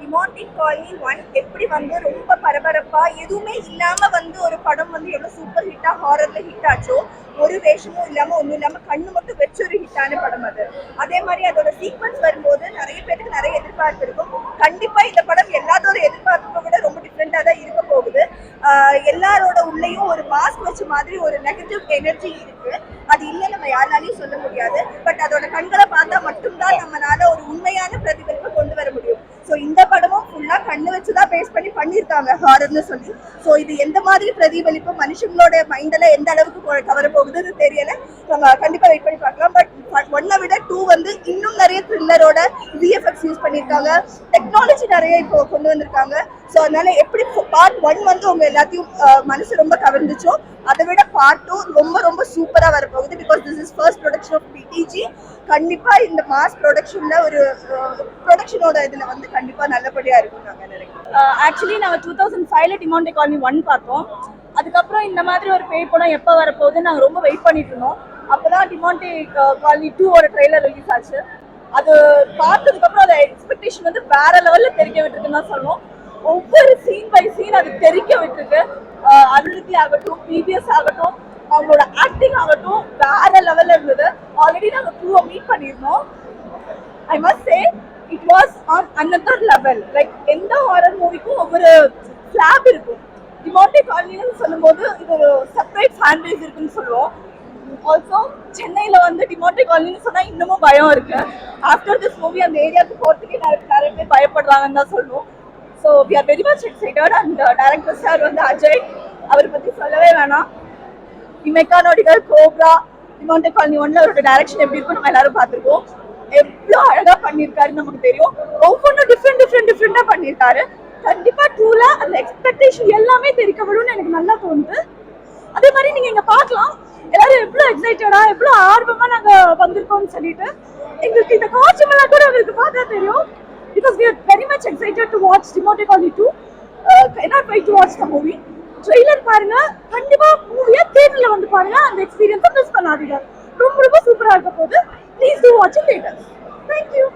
டிமாண்டிக் colony one எப்படி வந்து ரொம்ப பரபரப்பா எதுவுமே இல்லாம வந்து ஒரு படம் வந்து எவ்வளவு சூப்பர் ஹிட்டா ஹாரர்ல ஹிட் ஆச்சோ ஒரு வேஷமும் இல்லாம ஒண்ணும் இல்லாம கண்ணு மட்டும் வச்சு ஒரு ஹிட்டான படம் அது. அதே மாதிரி அதோட சீக்வன்ஸ் வரும்போது நிறைய பேருக்கு நிறைய எதிர்பார்ப்பு இருக்கும். கண்டிப்பா இந்த படம் எல்லாத்தோட எதிர்பார்ப்பை விட ரொம்ப டிஃப்ரெண்டா தான் இருக்க போகுது. எல்லாரோட உள்ளேயும் ஒரு மாஸ்க் வச்ச மாதிரி ஒரு நெகட்டிவ் எனர்ஜி இருக்கு. அது இல்லை நம்ம யாராலையும் சொல்ல முடியாது. பட் அதோட கண்களை பார்த்தா மட்டும்தான் நம்மளால ஒரு உண்மையான பிரதிபலிப்பை கொண்டு வர முடியும் ஸோ இந்த படமும் ஃபுல்லா கண்ணு வச்சு தான் பேஸ் பண்ணி பண்ணியிருக்காங்க ஹாரர்னு சொல்லி. ஸோ இது எந்த மாதிரி பிரதிபலிப்பு மனுஷங்களோட மைண்டில் எந்த அளவுக்கு கவர போகுதுன்னு தெரியல. நம்ம கண்டிப்பா வெயிட் பண்ணி பார்க்கலாம். பட் ஒன்னை விட டூ வந்து இன்னும் நிறைய த்ரில்லரோட விஎஃப்எக்ஸ் யூஸ் பண்ணியிருக்காங்க டெக்னாலஜி நிறைய இப்போ கொண்டு வந்திருக்காங்க. ஸோ அதனால எப்படி பார்ட் ஒன் வந்து உங்க எல்லாத்தையும் மனசு ரொம்ப கவர்ந்துச்சோ அதை விட பார்ட் டூ ரொம்ப ரொம்ப சூப்பராக வரப்போகுது. Because this is first production of PTG கண்டிப்பா இந்த மாஸ் ப்ரொடக்ஷன்ல ஒரு ப்ரொடக்ஷனோட இதுல வந்து கண்டிப்பா நல்லபடியா இருக்கும் நாங்க நினைக்கிறோம். ஆக்சுவலி நாங்கள் டூ தௌசண்ட் ஃபைவ்ல டிமாண்டே காலனி ஒன் பார்த்தோம். அதுக்கப்புறம் இந்த மாதிரி ஒரு பேய் படம் எப்போ வரப்போகுது நாங்கள் ரொம்ப வெயிட் பண்ணிட்டு இருந்தோம். அப்பதான் டிமாண்டே காலனி டூவோட ட்ரெய்லர் ரிலீஸ் ஆச்சு. அது பார்த்ததுக்கப்புறம் அதை எக்ஸ்பெக்டேஷன் வந்து வேற லெவலில் தெரிக்க விட்டுருக்குன்னு தான் சொல்லணும் ஒவ்வொரு சீன் பை சீன் அது தெரிக்க விட்டுருக்கு. அஹ் ஆகட்டும் பிபிஎஸ் ஆகட்டும் அவங்களோட ஆக்டிங் ஆகட்டும் வேற லெவலில் இருந்தது. ஆல்ரெடி நாங்கள் டூவை மீட் பண்ணியிருந்தோம். I must say it was on another level like எந்த ஹாரர் மூவிக்கும் ஒவ்வொரு ஸ்லாப் இருக்கும். டிமாண்டே காலனின்னு சொல்லும்போது இது ஒரு செப்பரேட் ஃபேன் பேஸ் இருக்குன்னு சொல்லுவோம். ஆல்சோ சென்னையில் வந்து டிமாண்டே காலனின்னு சொன்னால் இன்னமும் பயம் இருக்கு. ஆஃப்டர் திஸ் மூவி அந்த ஏரியாவுக்கு போகிறதுக்கே நிறைய நிறைய பேர் பயப்படுறாங்கன்னு தான் சொல்லுவோம். So we are very much excited and director sir வந்து அஜய் அவரை பற்றி சொல்லவே வேணாம். மெக்கானோடிகள் கோப்ரா டிமாண்டே காலனி ஒன்ல அவரோட டைரக்ஷன் எப்படி இருக்கும் நம்ம எல்லாரும் பார்த்துருக்கோம் எவ்வளோ அழகா பண்ணியிருக்காருன்னு நமக்கு தெரியும். ஒவ்வொன்றும் டிஃப்ரெண்ட் டிஃப்ரெண்ட் டிஃப்ரெண்டா பண்ணியிருக்காரு. கண்டிப்பா டூல அந்த எக்ஸ்பெக்டேஷன் எல்லாமே தெரிக்கவிழணும்னு எனக்கு நல்லா தோணுது. அதே மாதிரி நீங்க இங்க பார்க்கலாம். எல்லாரும் எவ்வளவு எக்ஸைட்டடா எவ்வளவு ஆர்வமா நாங்க வந்திருக்கோம்னு சொல்லிட்டு. எங்களுக்கு இந்த காட்சி எல்லாம் கூட உங்களுக்கு பார்த்தா தெரியும். Because we are very much excited to watch Timothy two 2 uh, cannot wait the movie trailer பாருங்க. கண்டிப்பா மூவியா தியேட்டர்ல வந்து பாருங்க. அந்த எக்ஸ்பீரியன்ஸை மிஸ் பண்ணாதீங்க. ரொம்ப ரொம்ப சூப்பரா இருக்க போகுது. Please to watch in theatre thank you